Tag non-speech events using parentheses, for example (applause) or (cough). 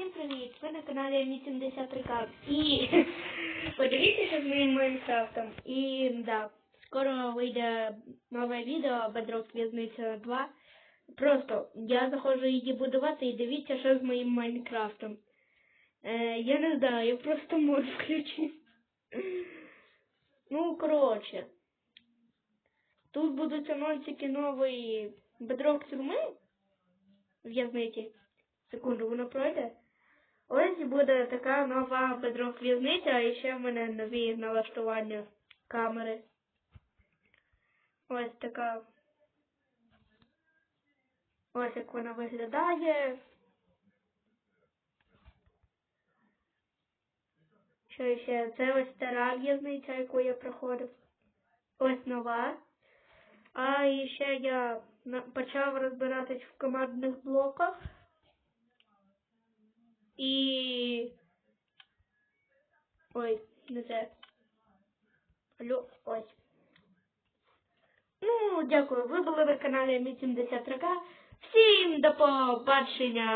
Всім привіт! Ви на каналі Мі 73 к І (laughs) подивіться, з моїм Майнкрафтом. І да, скоро вийде нове відео Bedrock В'язниця 2. Просто я заходжу її будувати і дивіться, що з моїм Майнкрафтом. Е, я не знаю, я просто мод включив. Ну, коротше. Тут будуть анонсики нової Bedrock тюрми в'язниці. Секунду, воно пройде. Ось буде така нова бедрок в'язниця, а ще в мене нові налаштування камери. Ось така. Ось як вона виглядає. Що ще? Це ось стара в'язниця, яку я проходив. Ось нова. А ще я почав розбиратись в командних блоках. І. Ой, не те. Алло, ось. Ну, дякую. Ви були на каналі Мі 73 Всім до побачення!